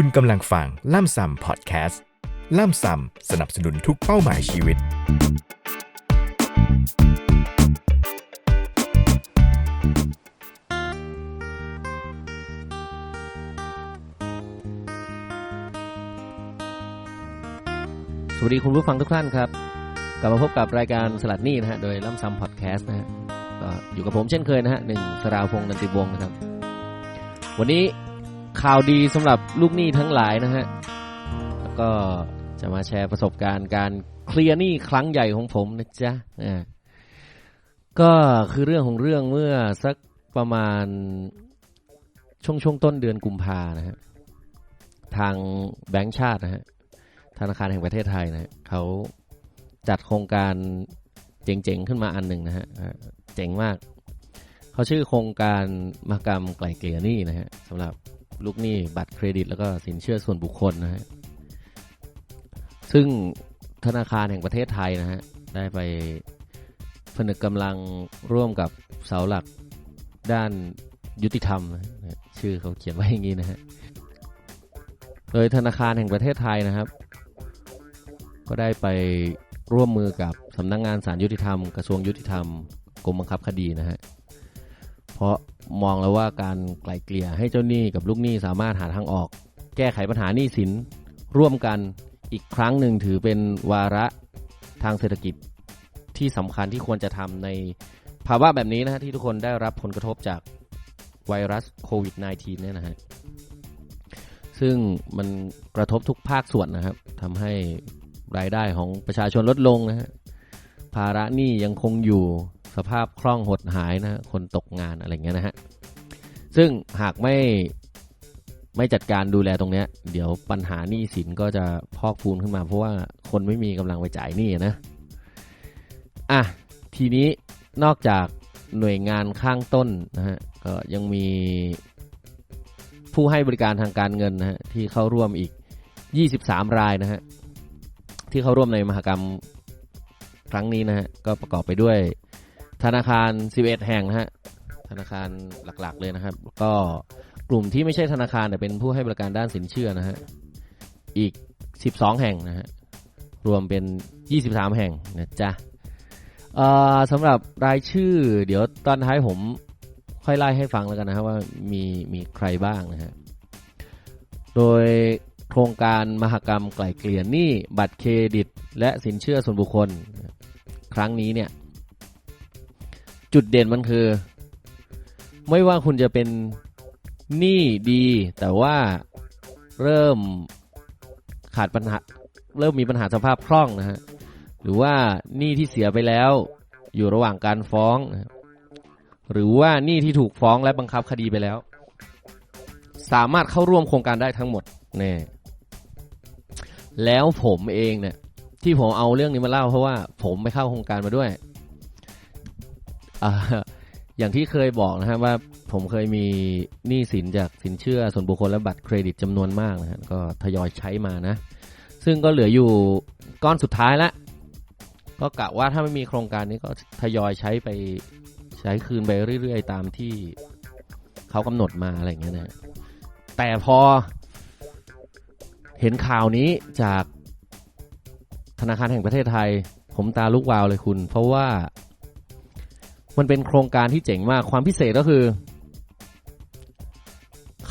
คุณกำลังฟังล่ำซำพอดแคสต์ ล่ำซำสนับสนุนทุกเป้าหมายชีวิต สวัสดีคุณผู้ฟังทุกท่านครับ กลับมาพบกับรายการสลัดหนี้นะฮะ โดยล่ำซัมพอดแคสต์นะฮะก็อยู่กับผมเช่นเคยนะฮะหนึ่งสราวพงษ์นันติวงศ์นะครับ วันนี้ ข่าวดีสำหรับลูกหนี้ทั้งหลายนะฮะ แล้วก็จะมาแชร์ประสบการณ์การเคลียร์หนี้ครั้งใหญ่ของผมนะจ๊ะอ่าก็คือเรื่องของเรื่องเมื่อสักประมาณช่วงช่วงต้นเดือนกุมภานะฮะ ทางแบงก์ชาตินะฮะ ธนาคารแห่งประเทศไทยนะฮะเขาจัดโครงการเจ๋งๆ ขึ้นมาอันหนึ่งนะฮะ เจ๋งมาก เขาชื่อโครงการมหกรรมไกล่เกลี่ยหนี้นะฮะสำหรับ ลูกหนี้บัตรเครดิต แล้วก็สินเชื่อส่วนบุคคลนะฮะซึ่งธนาคารแห่งประเทศไทยนะฮะได้ไปผนึกกำลังร่วมกับเสาหลักด้านยุติธรรม ชื่อเขาเขียนไว้อย่างนี้นะฮะ โดยธนาคารแห่งประเทศไทยนะครับ ก็ได้ไปร่วมมือกับสำนักงงานศาลยุติธรรม กระทรวงยุติธรรมกรมบังคับคดีนะฮะ เพราะมองแล้วว่าการไกลเกลี่ยให้เจ้าหนี้กับลูกหนี้สามารถหาทางออก แก้ไขปัญหาหนี้สิน ร่วมกันอีกครั้งหนึ่งถือเป็นวาระทางเศรษฐกิจที่สำคัญที่ควรจะทำในภาวะแบบนี้นะฮะที่ทุกคนได้รับผลกระทบจากไวรัสโควิด -19 เนี่ยนะฮะซึ่งมันกระทบทุกภาคส่วนนะครับทำให้รายได้ของประชาชนลดลงนะฮะภาระหนี้ยังคงอยู่ สภาพคล่องหดหายนะฮะคนตกงานอะไรเงี้ยนะฮะซึ่งหากไม่ไม่จัดการดูแลตรงเนี้ย เดี๋ยวปัญหาหนี้สินก็จะพอกพูนขึ้นมา เพราะว่าคนไม่มีกำลังไปจ่ายหนี้นะอะทีนี้นอกจากหน่วยงานข้างต้นนะฮะก็ยังมีผู้ให้บริการทางการเงินนะฮะที่เข้าร่วมอีก 23 รายนะฮะที่เข้าร่วมในมหกรรมครั้งนี้นะฮะก็ประกอบไปด้วย ธนาคาร 11 แห่งนะฮะธนาคารหลักๆเลยนะครับ ก็กลุ่มที่ไม่ใช่ธนาคารแต่เป็นผู้ให้บริการด้านสินเชื่อนะฮะอีก 12 แห่งนะฮะรวมเป็น 23 แห่งนะจ๊ะเอ่อสำหรับรายชื่อ เดี๋ยวตอนท้ายผมค่อยไล่ให้ฟังแล้วกันนะครับว่ามีมีใครบ้างนะฮะโดยโครงการมหกรรมไกล่เกลี่ยหนี้บัตรเครดิต และสินเชื่อส่วนบุคคล ครั้งนี้เนี่ย จุดเด่นมันคือ ไม่ว่าคุณจะเป็นหนี้ดี แต่ว่าเริ่มขาดปัญหา เริ่มมีปัญหาสภาพคล่องนะฮะหรือว่าหนี้ที่เสียไปแล้วอยู่ระหว่างการฟ้อง หรือว่าหนี้ที่ถูกฟ้องและบังคับคดีไปแล้ว สามารถเข้าร่วมโครงการได้ทั้งหมดแน่แล้วผมเองเนี่ยที่ผมเอาเรื่องนี้มาเล่าเพราะว่าผมไปเข้าโครงการมาด้วย อย่างที่เคยบอกนะฮะว่าผมเคยมีหนี้สินจากสินเชื่อส่วนบุคคลและบัตรเครดิตจำนวนมากนะฮะก็ทยอยใช้มานะ ซึ่งก็เหลืออยู่ก้อนสุดท้ายละก็กะว่าถ้าไม่มีโครงการนี้ก็ทยอยใช้ไปใช้คืนไปเรื่อยๆ ตามที่เขากำหนดมาอะไรอย่างเงี้ยนะแต่พอเห็นข่าวนี้จากธนาคารแห่งประเทศไทย ผมตาลุกวาวเลยคุณ เพราะว่า มันเป็นโครงการที่เจ๋งมากความพิเศษก็คือ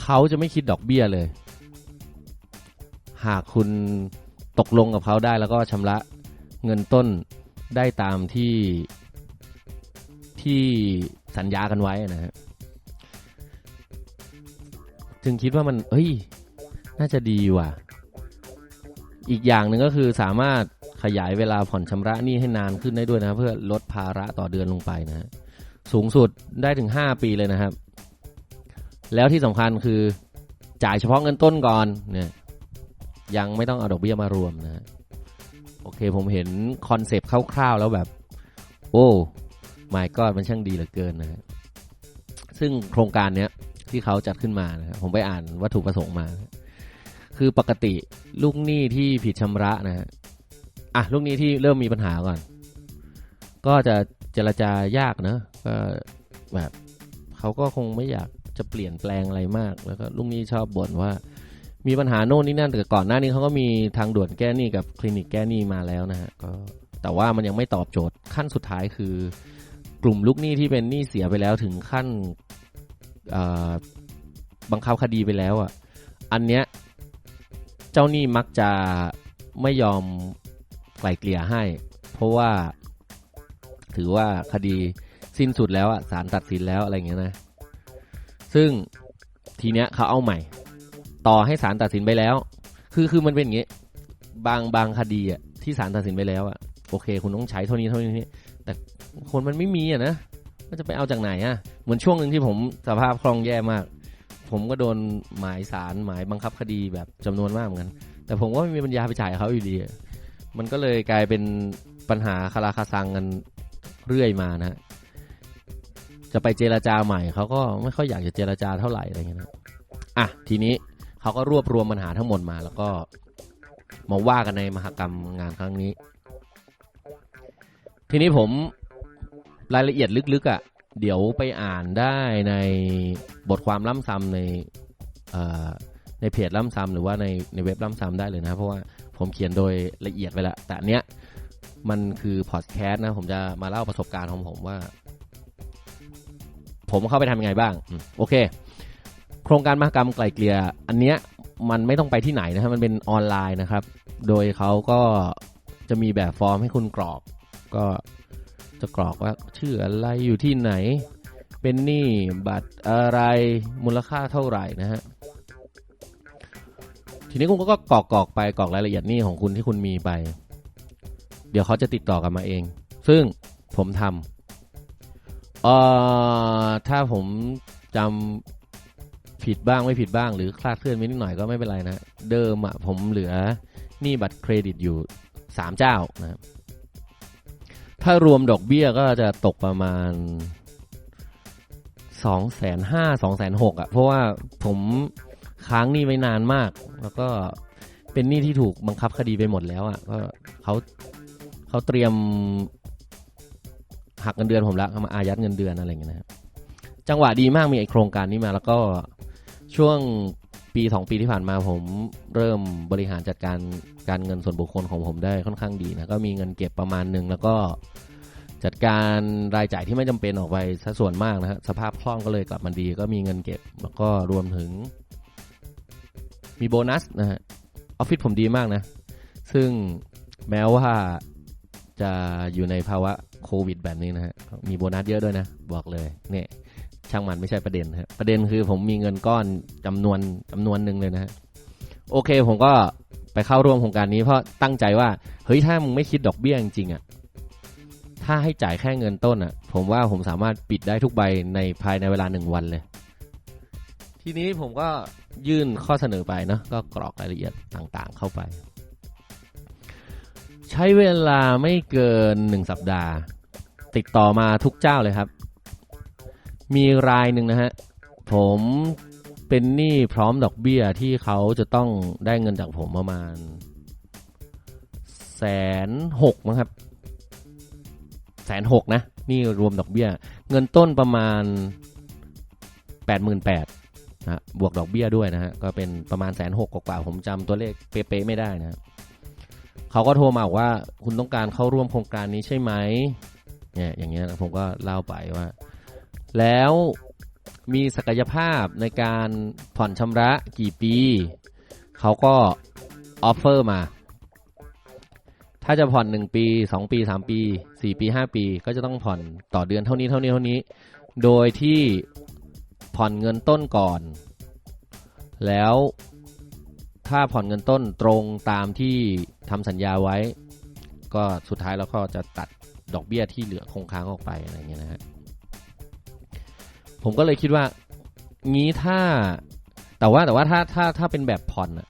เขาจะไม่คิดดอกเบี้ยเลย หากคุณตกลงกับเขาได้แล้วก็ชำระเงินต้นได้ตามที่ที่สัญญากันไว้นะฮะถึงคิดว่ามันเอ้ย น่าจะดีว่ะ อีกอย่างหนึ่งก็คือสามารถขยายเวลาผ่อนชำระหนี้ให้นานขึ้นได้ด้วยนะ เพื่อลดภาระต่อเดือนลงไปนะฮะ สูงสุดได้ถึง 5 ปีเลยนะครับ แล้วที่สำคัญคือจ่ายเฉพาะเงินต้นก่อนเนี่ยยังไม่ต้องเอาดอกเบี้ยมารวมนะโอเคผมเห็นคอนเซปต์คร่าวๆแล้วแบบ โอ้ไม่ก็มันช่างดีเหลือเกินนะฮะซึ่งโครงการเนี้ยที่เขาจัดขึ้นมานะครับผมไปอ่านวัตถุประสงค์มา คือปกติลูกหนี้ที่ผิดชำระนะฮะอะลูกหนี้ที่เริ่มมีปัญหาก่อน ก็จะเจรจายากเนอะ ก็แบบเขาก็คงไม่อยากจะเปลี่ยนแปลงอะไรมาก แล้วก็ลูกหนี้ชอบบ่นว่า มีปัญหาโน่นนี่นั่นแต่ก่อนหน้านี้เขาก็มีทางด่วนแก้หนี้กับคลินิกแก้หนี้มาแล้วนะฮะก็แต่ว่ามันยังไม่ตอบโจทย์ขั้นสุดท้ายคือกลุ่มลูกหนี้ที่เป็นหนี้เสียไปแล้วถึงขั้นบังคับคดีไปแล้วอะ อันเนี้ยเจ้าหนี้มักจะไม่ยอมไกล่เกลี่ยให้ เพราะว่าถือว่าคดี สิ้นสุดแล้วอะศาลตัดสินแล้วอะไรเงี้ยนะ ซึ่งทีเนี้ยเขาเอาใหม่ ต่อให้ศาลตัดสินไปแล้ว คือคือมันเป็นอย่างงี้ยบางบางคดีอะที่ศาลตัดสินไปแล้วอะโอเค คุณต้องใช้เท่านี้เท่านี้ แต่คนมันไม่มีอะนะมันจะไปเอาจากไหนอะเหมือนช่วงหนึ่งที่ผมสภาพคล่องแย่มาก ผมก็โดนหมายสารหมายบังคับคดีแบบจำนวนมากเหมือนกันแต่ผมก็ไม่มีปัญญาไปจ่ายเขาอยู่ดีอะมันก็เลยกลายเป็นปัญหาคาราคาซังกันเรื่อยมานะ จะไปเจรจาใหม่เขาก็ไม่ค่อยอยากจะเจรจาเท่าไหร่อะไรเงี้ยนะอะทีนี้เขาก็รวบรวมปัญหาทั้งหมดมา แล้วก็มาว่ากันในมหกรรมงานครั้งนี้ ทีนี้ผมรายละเอียดลึกๆอะ่ะเดี๋ยวไปอ่านได้ในบทความล่ำซ้ำในในเพจล่ำซ้ำหรือว่าในในเว็บล่ำซ้ำได้เลยนะ เพราะว่าผมเขียนโดยละเอียดไปล้วแต่เนี้ยมันคือพอดแคสต์นะ ผมจะมาเล่าประสบการณ์ของผมว่า ผมเข้าไปทำยังไงบ้างอืมโอเค โครงการมหกรรมไกลเกลี่ยอันเนี้ยมันไม่ต้องไปที่ไหนนะครับมันเป็นออนไลน์นะครับ โดยเขาก็จะมีแบบฟอร์มให้คุณกรอก ก็จะกรอกว่าชื่ออะไรอยู่ที่ไหน เป็นหนี้บัตรอะไรมูลค่าเท่าไหร่นะฮะทีนี้คุณก็กรอกกรอกไปกรอกรายละเอียดหนี้ของคุณที่คุณมีไป เดี๋ยวเขาจะติดต่อกลับมาเอง ซึ่งผมทำ เอ่อถ้าผมจำผิดบ้างไม่ผิดบ้างหรือคลาดเคลื่อนไปนิดหน่อยก็ไม่เป็นไรนะ เดิมอะ่ะผมเหลือหนี้บัตรเครดิตอยู่สามเจ้านะครับถ้ารวมดอกเบี้ยก็จะตกประมาณสองแสนห้าสองแสนหกอะเพราะว่าผมค้างหนี้ไว้นานมาก แล้วก็เป็นหนี้ที่ถูกบังคับคดีไปหมดแล้วอะก็เขาเขาเตรียม หักเงินเดือนผมแล้วเอามาอายัดเงินเดือนอะไรอย่างเงี้ยนะครับจังหวะดีมากมีไอโครงการนี้มา แล้วก็ช่วงปีสองปีที่ผ่านมาผมเริ่มบริหารจัดการการเงินส่วนบุคคลของผมได้ค่อนข้างดีนะก็มีเงินเก็บประมาณหนึ่งแล้วก็จัดการรายจ่ายที่ไม่จำเป็นออกไปซะส่วนมากนะฮะสภาพคล่องก็เลยกลับมาดี ก็มีเงินเก็บ แล้วก็รวมถึง มีโบนัสนะฮะออฟฟิศผมดีมากนะ ซึ่งแม้ว่าจะอยู่ในภาวะ โควิดแบบนี้นะฮะมีโบนัสเยอะด้วยนะ บอกเลยเนี่ยช่างมันไม่ใช่ประเด็นฮะประเด็นคือผมมีเงินก้อนจำนวนจำนวนหนึ่งเลยนะฮะโอเคผมก็ไปเข้าร่วมโครงการนี้เพราะตั้งใจว่าเฮ้ยถ้ามึงไม่คิดดอกเบี้ยจริงๆอะ่ะถ้าให้จ่ายแค่เงินต้นอะ่ะ ผมว่าผมสามารถปิดได้ทุกใบในภายในเวลาหนึ่งวันเลย ทีนี้ผมก็ยื่นข้อเสนอไปเนาะก็กรอกรายละเอียดต่างๆ เข้าไป ใช้เวลาไม่เกินหนึ่งสัปดาห์ ติดต่อมาทุกเจ้าเลยครับ มีรายหนึ่งนะฮะ ผมเป็นหนี้พร้อมดอกเบี้ยที่เขาจะต้องได้เงินจากผมประมาณแสนหกนะครับแสนหกนะ นี่รวมดอกเบี้ย เงินต้นประมาณแปดหมื่นแปดนะบวกดอกเบี้ยด้วยนะฮะ ก็เป็นประมาณแสนหกกว่าๆผมจำตัวเลขเป๊ะๆไม่ได้นะเขาก็โทรมาบอกว่าคุณต้องการเข้าร่วมโครงการนี้ใช่ไหม เนี่ยอย่างเงี้ยผมก็เล่าไปว่า แล้วมีศักยภาพในการผ่อนชำระกี่ปี เขาก็ออฟเฟอร์มา ถ้าจะผ่อนหนึ่งปีสองปีสามปีสี่ปีห้าปี ก็จะต้องผ่อนต่อเดือนเท่านี้เท่านี้เท่านี้ โดยที่ผ่อนเงินต้นก่อน แล้วถ้าผ่อนเงินต้นตรงตามที่ทำสัญญาไว้ ก็สุดท้ายแล้วก็จะตัด ดอกเบี้ยที่เหลือคงค้างออกไปอะไรเงี้ยนะฮะผมก็เลยคิดว่า งี้ถ้าแต่ว่าแต่ว่าถ้าถ้าถ้าเป็นแบบผ่อนอะ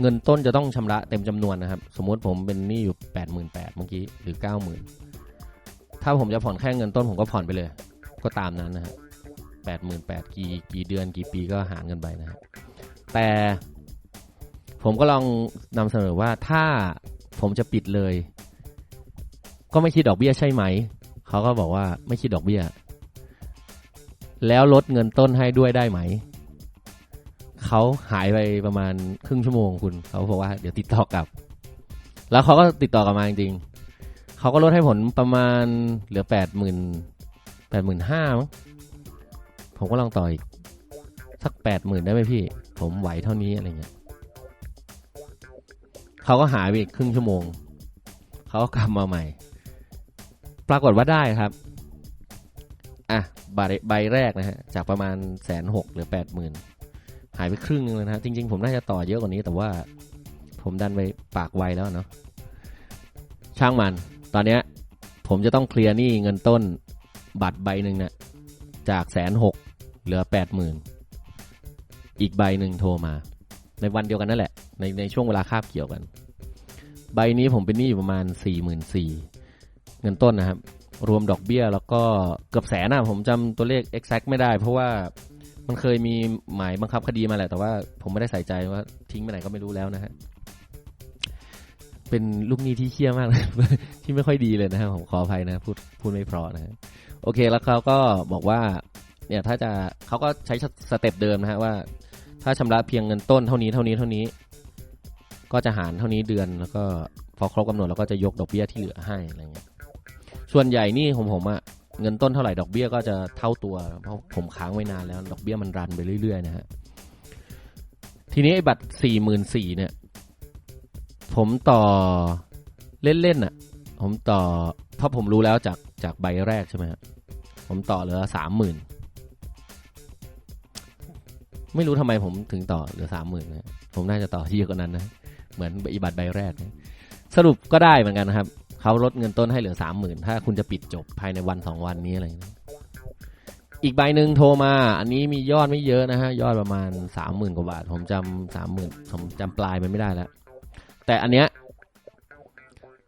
เงินต้นจะต้องชำระเต็มจำนวนนะครับ สมมุติผมเป็นหนี้อยู่แปดหมื่นแปดเมื่อกี้หรือเก้าหมื่นถ้าผมจะผ่อนแค่เงินต้นผมก็ผ่อนไปเลย ก็ตามนั้นนะฮะแปดหมื่นแปดกี่กี่เดือนกี่ปีก็หารกันไปนะฮะแต่ผมก็ลองนำเสนอว่าถ้าผมจะปิดเลย ก็ไม่คิดดอกเบี้ยใช่ไหม เขาก็บอกว่าไม่คิดดอกเบี้ย แล้วลดเงินต้นให้ด้วยได้ไหม เขาหายไปประมาณครึ่งชั่วโมงคุณ เขาบอกว่าเดี๋ยวติดต่อกลับ แล้วเขาก็ติดต่อกลับมาจริงๆเขาก็ลดให้ผลประมาณเหลือแปดหมื่นแปดหมื่นห้ามั้งผมก็ลองต่ออีกสักแปดหมื่นได้ไหมพี่ ผมไหวเท่านี้อะไรเงี้ยเขาก็หายไปอีกครึ่งชั่วโมง เขาก็กลับมาใหม่ ปรากฏว่าได้ครับ อะใบใบแรกนะฮะ จากประมาณแสนหกหรือแปดหมื่นหายไปครึ่งนึงเลยนะฮะ จริง ๆ ผมน่าจะต่อเยอะกว่านี้ แต่ว่าผมดันไปปากไวแล้วเนาะ ช่างมัน ตอนเนี้ย ผมจะต้องเคลียร์หนี้เงินต้นบัตรใบหนึ่งเนี่ยจากแสนหกเหลือแปดหมื่นอีกใบหนึ่งโทรมา ในวันเดียวกันนั่นแหละ ในในช่วงเวลาคาบเกี่ยวกัน ใบนี้ผมเป็นหนี้อยู่ประมาณสี่หมื่นสี่ เงินต้นนะครับ รวมดอกเบี้ยแล้วก็เกือบแสนอะผมจำตัวเลข exact ไม่ได้ เพราะว่ามันเคยมีหมายบังคับคดีมาแหละ แต่ว่าผมไม่ได้ใส่ใจว่าทิ้งไปไหนก็ไม่รู้แล้วนะฮะเป็นลูกหนี้ที่เคี้ยมากที่ไม่ค่อยดีเลยนะฮะผมขออภัยนะพูดพูดไม่เพราะนะฮะโอเคแล้วเขาก็บอกว่าเนี่ยถ้าจะเขาก็ใช้สเต็ปเดิมนะฮะว่า ถ้าชำระเพียงเงินต้นเท่านี้เท่านี้เท่านี้ ก็จะหารเท่านี้เดือนแล้วก็พอครบกำหนดแล้วก็จะยกดอกเบี้ยที่เหลือให้อะไรเงี้ย ส่วนใหญ่นี่ของผมอะเงินต้นเท่าไหร่ดอกเบี้ยก็จะเท่าตัว เพราะผมค้างไว้นานแล้ว ดอกเบี้ยมันรันไปเรื่อยๆนะฮะทีนี้ไอ้บัตรสี่หมื่นสี่เนี่ย ผมต่อเล่นๆอะผมต่อเพราะผมรู้แล้วจากจากใบแรกใช่ไหมฮะผมต่อเหลือสามหมื่นไม่รู้ทำไมผมถึงต่อเหลือสามหมื่นนะผมน่าจะต่อที่เยอะกว่านั้นนะ เหมือนอีบัตรใบแรกนะสรุปก็ได้เหมือนกันนะครับ เขาลดเงินต้นให้เหลือสามหมื่นถ้าคุณจะปิดจบภายในวันสองวันนี้อะไรอย่างเงี้ยอีกใบหนึ่งโทรมา อันนี้มียอดไม่เยอะนะฮะ ยอดประมาณสามหมื่นกว่าบาท ผมจำสามหมื่นผมจำปลายมันไม่ได้แล้ว แต่อันเนี้ย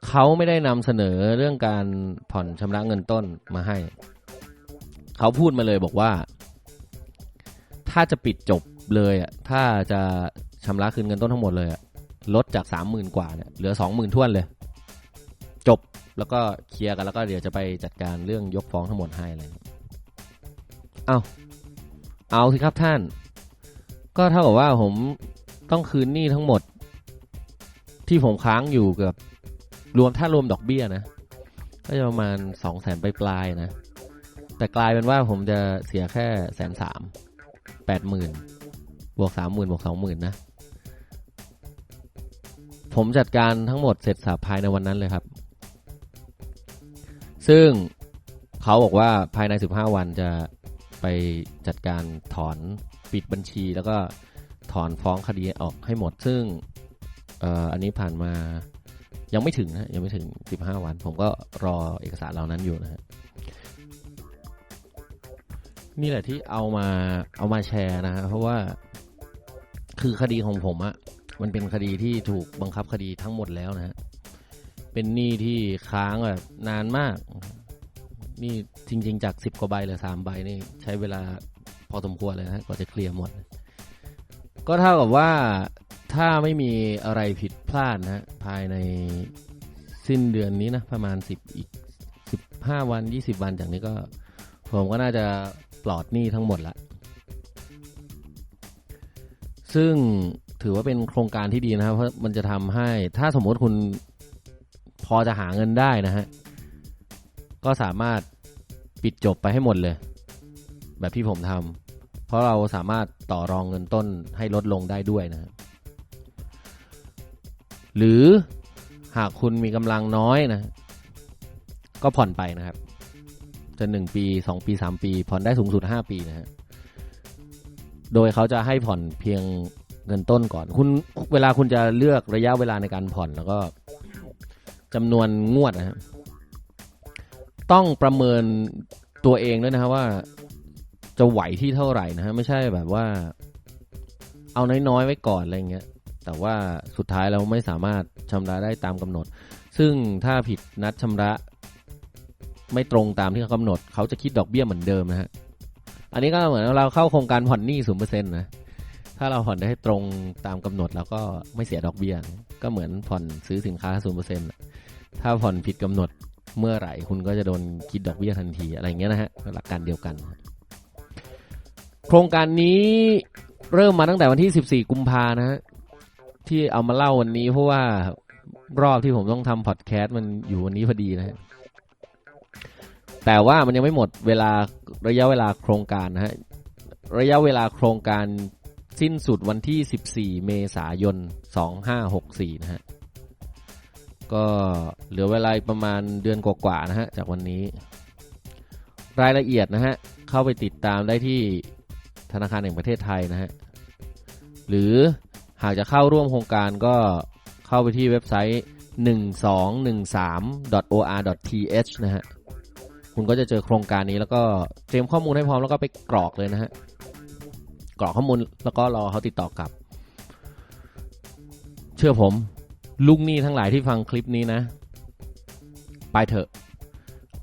เขาไม่ได้นำเสนอเรื่องการผ่อนชำระเงินต้นมาให้ เขาพูดมาเลยบอกว่า ถ้าจะปิดจบเลยอะ ถ้าจะชำระคืนเงินต้นทั้งหมดเลยอะลดจากสามหมื่นกว่าเนี่ยเหลือสองหมื่นท้วนเลย จบแล้วก็เคลียร์กันแล้วก็เดี๋ยวจะไปจัดการเรื่องยกฟ้องทั้งหมดให้อะไรเอาเอาสิครับท่าน ก็เท่ากับว่าผมต้องคืนหนี้ทั้งหมด ที่ผมค้างอยู่เกับรวมถ้ารวมดอกเบี้ยนะ ก็จะประมาณสองแสนปลายๆนะ แต่กลายเป็นว่าผมจะเสียแค่แสนสามแปดหมื่นบวกสามหมื่นบวกสองหมื่นนะ ผมจัดการทั้งหมดเสร็จสับภายในวันนั้นเลยครับ ซึ่งเขาบอกว่าภายใน 15 วันจะไปจัดการถอนปิดบัญชี แล้วก็ถอนฟ้องคดีออกให้หมด ซึ่งอออันนี้ผ่านมายังไม่ถึงนะยังไม่ถึง 15 วัน ผมก็รอเอกสารเหล่านั้นอยู่นะฮะนี่แหละที่เอามาเอามาแชร์นะฮะเพราะว่าคือคดีของผมอะมันเป็นคดีที่ถูกบังคับคดีทั้งหมดแล้วนะฮะ เป็นหนี้ที่ค้างแบบนานมาก นี่จริง ๆ จากสิบกว่าใบเหลือสามใบนี่ใช้เวลาพอสมควรเลยนะกว่าจะเคลียร์หมด ก็เท่ากับว่าถ้าไม่มีอะไรผิดพลาดนะภายในสิ้นเดือนนี้นะประมาณสิบอีกสิบห้าวันยี่สิบวันจากนี้ก็ ผมก็น่าจะปลอดหนี้ทั้งหมดละซึ่งถือว่าเป็นโครงการที่ดีนะครับ เพราะมันจะทำให้ถ้าสมมติคุณ พอจะหาเงินได้นะฮะ ก็สามารถปิดจบไปให้หมดเลย แบบที่ผมทำเพราะเราสามารถต่อรองเงินต้นให้ลดลงได้ด้วยนะฮะหรือหากคุณมีกำลังน้อยนะ ก็ผ่อนไปนะครับ จะหนึ่งปีสองปีสามปี ผ่อนได้สูงสุดห้าปีนะฮะ โดยเขาจะให้ผ่อนเพียงเงินต้นก่อน คุณเวลาคุณจะเลือกระยะเวลาในการผ่อนแล้วก็ จำนวนงวดนะฮะต้องประเมินตัวเองด้วยนะฮะว่าจะไหวที่เท่าไหร่นะฮะไม่ใช่แบบว่า เอาน้อยๆไว้ก่อนอะไรเงี้ยแต่ว่าสุดท้ายเราไม่สามารถชำระได้ตามกำหนด ซึ่งถ้าผิดนัดชำระ ไม่ตรงตามที่เขากำหนด เขาจะคิดดอกเบี้ยเหมือนเดิมนะฮะอันนี้ก็เหมือนเราเข้าโครงการผ่อนหนี้ศูนเปอร์เซ็นต์นะถ้าเราผ่อนได้ตรงตามกำหนดเราก็ไม่เสียดอกเบี้ยนะ ก็เหมือนผ่อนซื้อสินค้าศูนเปอร์เซ็นต์ถ้าผ่อนผิดกำหนดเมื่อไหร่คุณก็จะโดนคิดดอกเบี้ยทันทีอะไรเงี้ยนะฮะหลักการเดียวกัน โครงการนี้เริ่มมาตั้งแต่วันที่ 14 กุมภานะฮะที่เอามาเล่าวันนี้เพราะว่ารอบที่ผมต้องทำพอดแคสต์มันอยู่วันนี้พอดีนะฮะแต่ว่ามันยังไม่หมดเวลาระยะเวลาโครงการนะฮะระยะเวลาโครงการ สิ้นสุดวันที่ 14 เมษายน 2564 นะฮะ ก็เหลือเวลาประมาณเดือนกว่าๆนะฮะ จากวันนี้ รายละเอียดนะฮะ เข้าไปติดตามได้ที่ธนาคารแห่งประเทศไทยนะฮะ หรือหากจะเข้าร่วมโครงการก็เข้าไปที่เว็บไซต์ 1213.or.th นะฮะ คุณก็จะเจอโครงการนี้แล้วก็เตรียมข้อมูลให้พร้อมแล้วก็ไปกรอกเลยนะฮะ กรอกข้อมูลแล้วก็รอเขาติดต่อกลับ เชื่อผม ลูกหนี้ทั้งหลายที่ฟังคลิปนี้นะ ไปเถอะ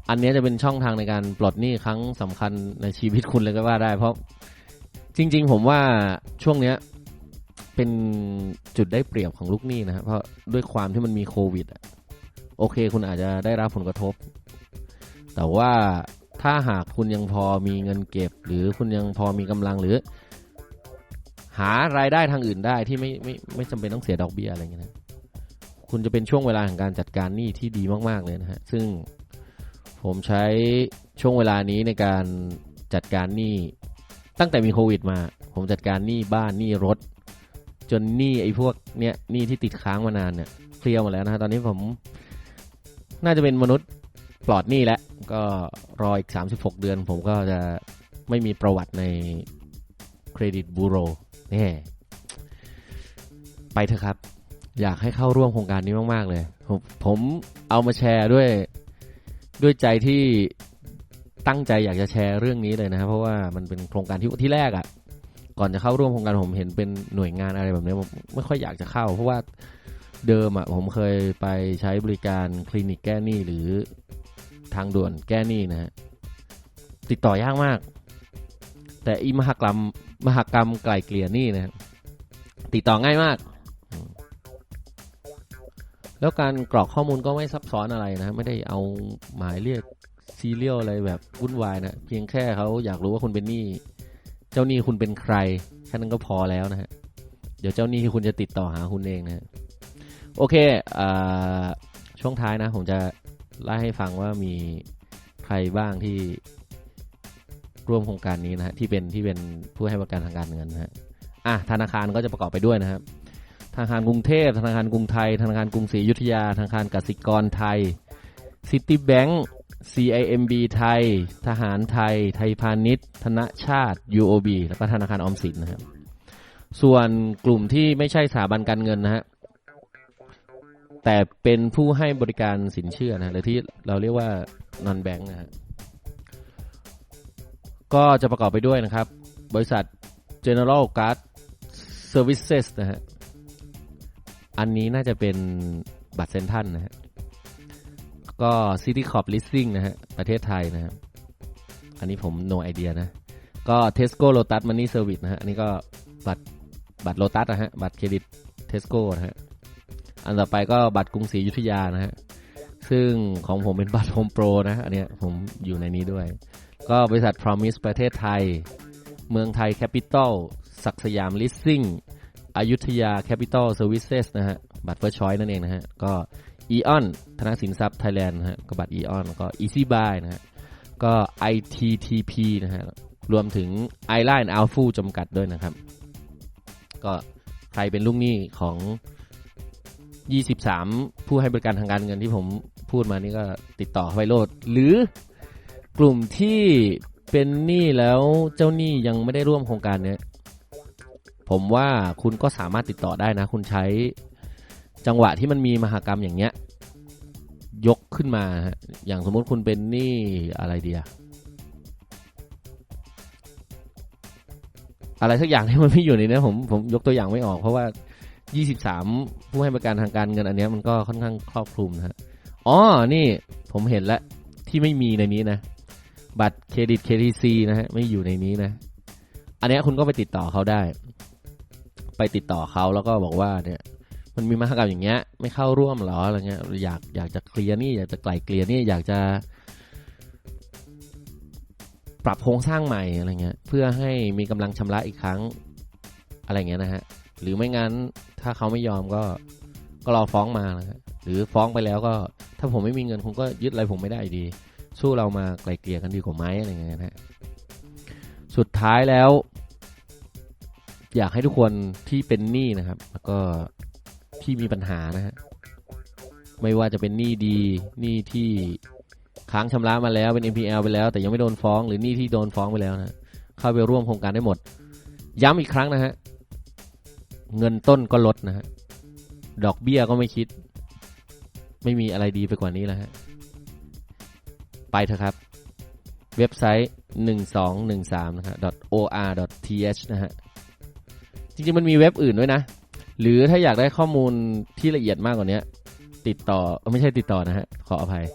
อันนี้จะเป็นช่องทางในการปลดหนี้ครั้งสำคัญในชีวิตคุณเลยก็ว่าได้ เพราะจริง ๆ ผมว่าช่วงเนี้ยเป็นจุดได้เปรียบของลูกหนี้นะครับเพราะด้วยความที่มันมีโควิดอะโอเค คุณอาจจะได้รับผลกระทบ แต่ว่าถ้าหากคุณยังพอมีเงินเก็บ หรือคุณยังพอมีกำลังหรือ หารายได้ทางอื่นได้ที่ไม่ไม่ไม่จำเป็นต้องเสียดอกเบี้ยอะไรเงี้ยนะคุณจะเป็นช่วงเวลาของการจัดการหนี้ที่ดีมาก ๆ เลยนะฮะ ซึ่งผมใช้ช่วงเวลานี้ในการจัดการหนี้ตั้งแต่มีโควิดมา ผมจัดการหนี้บ้านหนี้รถ จนหนี้ไอ้พวกเนี้ยหนี้ที่ติดค้างมานานเนี่ยเคลียร์หมดแล้วนะฮะตอนนี้ผมน่าจะเป็นมนุษย์ปลอดหนี้แล้ว ก็รออีก 36 เดือน ผมก็จะไม่มีประวัติในเครดิตบูโร นี่ไปเถอะครับ อยากให้เข้าร่วมโครงการนี้มาก ๆ เลย ผมผมเอามาแชร์ด้วยด้วยใจที่ตั้งใจอยากจะแชร์เรื่องนี้เลยนะครับเพราะว่ามันเป็นโครงการที่ที่แรกอะ่ะ ก่อนจะเข้าร่วมโครงการผมเห็นเป็นหน่วยงานอะไรแบบนี้ผมไม่ค่อยอยากจะเข้า เพราะว่าเดิมอะ่ะผมเคยไปใช้บริการคลินิกแก้หนี้หรือทางด่วนแก้หนี้นะฮะติดต่อยากมาก แต่อีมหกรรมมหกรรมไกล่เกลี่ยนี้นะครับติดต่อง่ายมาก แล้วการกรอกข้อมูลก็ไม่ซับซ้อนอะไรนะ ไม่ได้เอาหมายเรียกซีเรียลอะไรแบบวุ่นวายนะเพียงแค่เขาอยากรู้ว่าคุณเป็นหนี้เจ้าหนี้คุณเป็นใครแค่นั้นก็พอแล้วนะฮะเดี๋ยวเจ้าหนี้คุณจะติดต่อหาคุณเองนะฮะโอเคอช่วงท้ายนะ ผมจะไล่ให้ฟังว่ามีใครบ้างที่ ร่วมโครงการนี้นะฮะที่เป็นที่เป็นผู้ให้บริการทางการเงินนะฮะอะธนาคารก็จะประกอบไปด้วยนะครับธนาคารกรุงเทพธนาคารกรุงไทย ธนาคารกรุงศรีอยุธยา ธนาคารกสิกรไทยซิตี้แบงก์ CIMB ไทย ทหารไทย ไทยพาณิชย์ ธนชาติ UOB แล้วก็ธนาคารออมสินนะครับ ส่วนกลุ่มที่ไม่ใช่สถาบันการเงินนะฮะ แต่เป็นผู้ให้บริการสินเชื่อนะหรือที่เราเรียกว่า non bank นะฮะ ก็จะประกอบไปด้วยนะครับ บริษัท General Guard Services นะฮะ อันนี้น่าจะเป็นบัตรเซนทันนะฮะ ก็ City Corp Leasing นะฮะ ประเทศไทยนะฮะอันนี้ผม no idea นะ ก็ Tesco Lotus Money Service นะฮะ อันนี้ก็บัตรบัตรโลตัสนะฮะ บัตรเครดิต Tesco นะฮะ อันต่อไปก็บัตรกรุงศรีอยุธยานะฮะ ซึ่งของผมเป็นบัตรโฮมโปรนะ อันเนี้ยผมอยู่ในนี้ด้วย ก็บริษัท Promise ประเทศไทย เมืองไทย Capital ศักสยาม Leasing อยุธยา Capital Services นะฮะ บัตร First Choice นั่นเองนะฮะ ก็ Eon ธนาสินทรัพย์ไทยแลนด์นะฮะก็บัตร Eon แล้วก็ Easy Buy นะฮะ ก็ ITTP นะฮะ รวมถึง i l i n e Alpha จำกัดด้วยนะครับ ก็ใครเป็นลูกหนี้ของ 23 ผู้ให้บริการทางการเงินที่ผมพูดมานี่ก็ติดต่อเข้าไปโลด หรือ กลุ่มที่เป็นหนี้แล้วเจ้าหนี้ยังไม่ได้ร่วมโครงการเนี้ยผมว่าคุณก็สามารถติดต่อได้นะ คุณใช้จังหวะที่มันมีมหากรรมอย่างเงี้ย ยกขึ้นมาฮะอย่างสมมติคุณเป็นหนี้อะไรเดียอะไรสักอย่างที่มันไม่อยู่ในนี้ผมผมยกตัวอย่างไม่ออก เพราะว่า 23 ผู้ให้บริการทางการเงินอันเนี้ยมันก็ค่อนข้างครอบคลุมนะฮะอ๋อนี่ผมเห็นแล้วที่ไม่มีในนี้นะ บัตรเครดิต KTC นะฮะไม่อยู่ในนี้นะ อันเนี้ยคุณก็ไปติดต่อเขาได้ ไปติดต่อเขาแล้วก็บอกว่าเนี่ย มันมีมหากรรมอย่างเงี้ย ไม่เข้าร่วมหรออะไรเงี้ยอยากอยากจะเคลียร์นี่อยากจะไกลเกลี่ยนี่อยากจะปรับโครงสร้างใหม่อะไรเงี้ย เพื่อให้มีกำลังชำระอีกครั้งอะไรเงี้ยนะฮะ หรือไม่งั้นถ้าเขาไม่ยอมก็ก็รอฟ้องมานะฮะหรือฟ้องไปแล้วก็ ถ้าผมไม่มีเงินคุณก็ยึดอะไรผมไม่ได้ดี สู้เรามาไกลเกลี่ยกันดีกว่าไหมอะไรเงี้ยนะฮะสุดท้ายแล้ว อยากให้ทุกคนที่เป็นหนี้นะครับ แล้วก็ที่มีปัญหานะฮะไม่ว่าจะเป็นหนี้ดีหนี้ที่ค้างชำระมาแล้วเป็น NPL ไปแล้ว แต่ยังไม่โดนฟ้อง หรือหนี้ที่โดนฟ้องไปแล้วนะเข้าไปร่วมโครงการได้หมด ย้ำอีกครั้งนะฮะเงินต้นก็ลดนะฮะดอกเบี้ยก็ไม่คิด ไม่มีอะไรดีไปกว่านี้แล้วฮะ ไปเถอะครับ เว็บไซต์ 1213นะฮะ .or.th นะฮะ จริงๆ มันมีเว็บอื่นด้วยนะ หรือถ้าอยากได้ข้อมูลที่ละเอียดมากกว่านี้ติดต่อไม่ใช่ติดต่อนะฮะ ขออภัย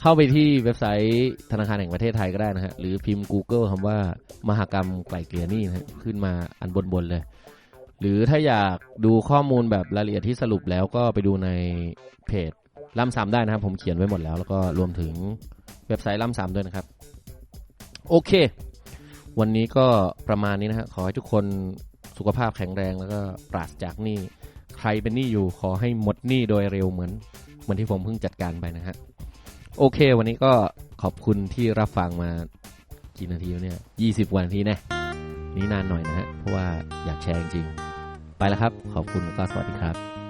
เข้าไปที่เว็บไซต์ธนาคารแห่งประเทศไทยก็ได้นะฮะ หรือพิมพ์ Google คำว่ามหากรรมไกล่เกลี่ยนี้นะขึ้นมาอันบนๆเลย หรือถ้าอยากดูข้อมูลแบบรายละเอียดที่สรุปแล้วก็ไปดูในเพจ ล่ำซำได้นะครับ ผมเขียนไว้หมดแล้ว แล้วก็รวมถึงเว็บไซต์ล่ำซำด้วยนะครับ โอเค วันนี้ก็ประมาณนี้นะฮะขอให้ทุกคนสุขภาพแข็งแรงแล้วก็ปราศจากหนี้ใครเป็นหนี้อยู่ขอให้หมดหนี้โดยเร็วเหมือน เหมือนที่ผมเพิ่งจัดการไปนะฮะโอเค วันนี้ก็ขอบคุณที่รับฟังมากี่นาทีเนี่ยยี่สิบกว่านาทีแน่นี่นานหน่อยนะฮะเพราะว่าอยากแชร์จริงไปแล้วครับ ขอบคุณแล้วก็สวัสดีครับ